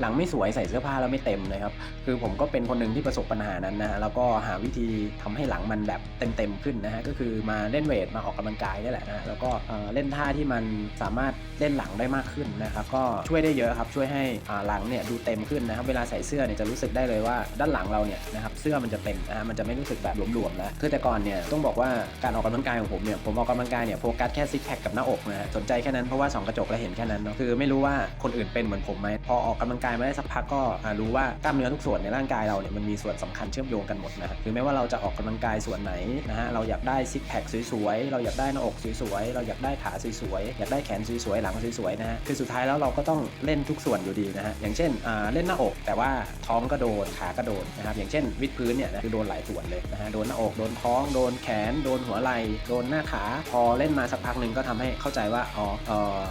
หลังไม่สวยใส่เสื้อผ้าแล้วไม่เต็มนะครับ คือผมก็เป็นคนหนึ่งที่ประสบปัญหานั้นนะฮะแล้วก็หาวิธีทำให้หลังมันแบบเต็มๆขึ้นนะฮะก็คือมาเล่นเวทมาออกกำลังกายนี่แหละนะฮะแล้วก็เล่นท่าที่มันสามารถเล่นหลังได้มากขึ้นนะครับก็ช่วยได้เยอะครับช่วยให้หลังเนี่ยดูเต็มขึ้นนะครับเวลาใส่เสื้อเนี่ยจะรู้สึกได้เลยว่าด้านหลังเราเนี่ยนะครับเสื้อมันจะเต็มนะฮะมันจะไม่รู้สึกแบบหลวมๆแล้วคือแต่ก่อนเนี่ยต้องบอกว่าการออกกำลังกายของผมเนี่ยผมออกกำลังกายเนี่ยโฟกัสแค่ซิกแพคกับหน้าอกนะฮะสนใจแค่นั้นเพราะว่าส่องกระจกแล้วเห็นแค่นั้นเนาะคือไม่รู้ว่าคนอื่นเป็นเหมือนผมไหมพอออกกำลังกายมาได้สักพักก็รู้ว่ากล้ามเนื้อทุกส่วนในร่างกายเราเนี่ยมันมีส่วนสำคัญเชื่อมโยงกันหมดนะคือไม่ว่าเราจะออกกำลังกายส่วนไหนนะฮะเราอยากได้ซิกแพคสวยๆเราอยากได้หน้าอกสวยๆเราอยากได้ขาสวยๆอยากได้แขนสวยๆหลังสวยๆนะฮะคือสุดท้ายแล้วเราก็ต้องเล่นทุกส่วนอยู่ดีนะฮะอย่างเช่นเล่นหน้าอก แต่ว่าท้องก็โดนขาก็โดนนะครับอย่างเช่น วิดพื้นเนี่ยนะคือโดนหลายส่วนเลยนะฮะโดนหน้าอกโดนท้องโดนแขน โดนหัวไหล่โดนหน้าขาพอเล่นมาสักพักหนึ่งก็ทำให้เข้าใจว่าอ๋อ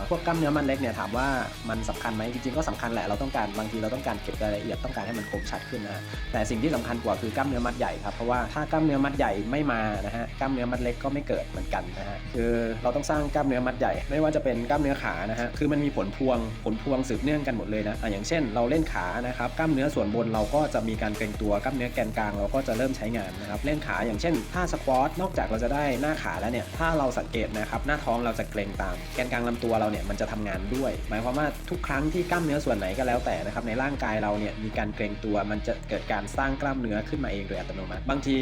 พวกกล้ามเนื้อมันเล็กเนี่ยถามว่ามันสำคัญไหมจริงๆก็สำคัญแหละเราต้องการบางทีเราต้องการเก็บรายละเอียดต้องการให้มันคมชัดขึ้นนะฮะแต่สิ่งที่สำคัญกว่าคือกล้ามเนื้อมัดใหญ่ครับเพราะว่าถ้ากล้ามเนื้อมัดใหญ่ไม่มานะฮะกล้ามเนื้อมัดเล็กก็ไม่เกิดเหมือนกันนะฮะคือเราต้องสร้างกล้ามเนื้อมัดใหญ่ ไม่ว่าจะเป็นกล้ามเนื้อขานะฮะคือมันมีผลพวงผลพวงสืบเนื่องกันหมดเลยนะอย่างเช่น เราเล่นขานะครับกล้ามเนื้อส่วนบนเราก็จะมีการเกร็งตัวกล้ามเนื้อแกนกลางเราก็จะเริ่มใช้งานนะครับเล่นขาอย่างเช่นท่าสควอตนอกจากเราจะได้หน้าขาแล้วเนี่ยถ้าเราสังเกตนะครับหน้าท้องเราจะเกร็งตาม แกนกลางลำตัวเราเนี่ยมันจะทำงานด้วย หมายความว่าทุกครั้งที่กล้ามเนื้อส่วนไหนก็แล้วแต่นะครับในร่างกายเราเนี่ยมีการเกรงตัวมันจะเกิดการสร้างกล้ามเนื้อขึ้นมาเองโดยอัตโนมัติ บางที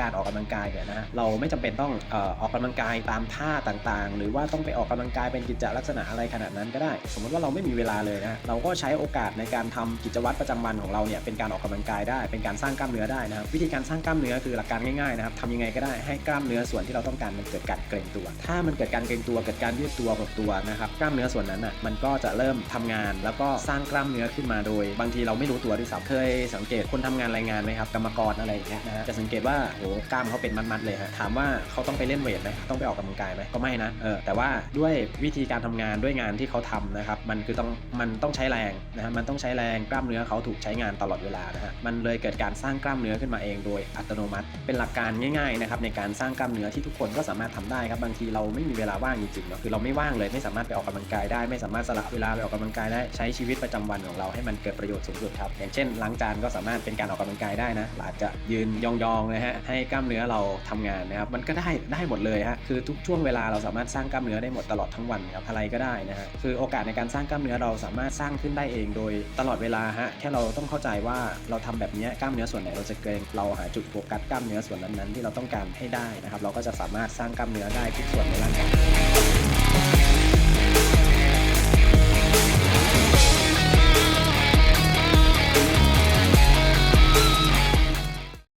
การออกกำลังกายเนี่ยนะฮะเราไม่จำเป็นต้องออออกกำลังกายตามท่าต่างๆ หรือว่าต้องไปออกกำลังกายเป็นกิจลักษณะอะไรขนาดนั้นก็ได้ สมมติว่าเราไม่มีเวลาเลยนะเราก็ใช้โอกาสในการทำกิจวัตรประจำวันของเราเนี่ยเป็นการออกกำลังกายได้ เป็นการสร้างกล้ามเนื้อได้นะครับวิธีการสร้างกล้ามเนื้อคือหลักการง่ายๆนะครับทำยังไงก็ได้ให้กล้ามเนื้อส่วนที่เราต้องการมันเกิดการเกรงตัว ถ้ามันเกิดการเกรงตัวเกิดการยืดตัวหดตัวนะครับกล้ามเนื้อส่วนนั้นอะมันก็จะเริ่มทำงานแล้วก็สร้างกล้ามเนื้อขึ้นมาโดย บางทีเราไม่รู้ตัวด้วยซ้ำเคยสังเกตคนทำงานรายงานไหมครับกรรมกรอะไรอย่างเงี้ยนะฮะจะสังเกตว่าโหกล้ามเขาเป็นมัดๆเลยฮะถามว่าเขาต้องไปเล่นเวทไหมต้องไปออกกำลังกายไหมก็ไม่นะเออแต่ว่าด้วยวิธีการทำงานด้วยงานที่เขาทำนะครับมันคือต้องมันต้องใช้แรงนะฮะมันต้องใช้แรงกล้ามเนื้อเขาถูกใช้งานตลอดเวลานะฮะมันเลยเกิดการสร้างกล้ามเนื้อขึ้นมาเองโดยอัตโนมัติ เป็นหลักการง่ายๆนะครับในการสร้างกล้ามเนื้อที่ทุกคนก็สามารถทำได้ครับบางทีเราไม่มีเวลาว่างจริงๆเนาะคือเราไม่ว่างเลยไม่สามารถไปออกกำลังกายได้ ไม่สามารถสละเวลาไปออกกำลังกายได้ใช้ชีวิตประจำวันของเราให้มันเกิดประโยชน์สูงสุดครับ อย่างเช่นล้างจานก็สามารถเป็นการออกกำลังกายได้นะอาจจะยืนยองๆนะฮะให้กล้ามเนื้อเราทำงานนะครับมันก็ได้ได้หมดเลยฮะคือทุกช่วงเวลาเราสามารถสร้างกล้ามเนื้อได้หมดตลอดทั้งวันครับอะไรก็ได้นะฮะคือโอกาสในการสร้างกล้ามเนื้อเราสามารถสร้างขึ้นได้เองโดยตลอดเวลาฮะแค่เราต้องเข้าใจว่าเราทำแบบเนี้ยกล้ามเนื้อส่วนไหนเราจะเกรงเราหาจุดโฟกัสกล้ามเนื้อส่วนนั้นๆที่เราต้องการให้ได้นะครับเราก็จะสามารถสร้างกล้ามเนื้อได้ทุกส่วนในร่างกาย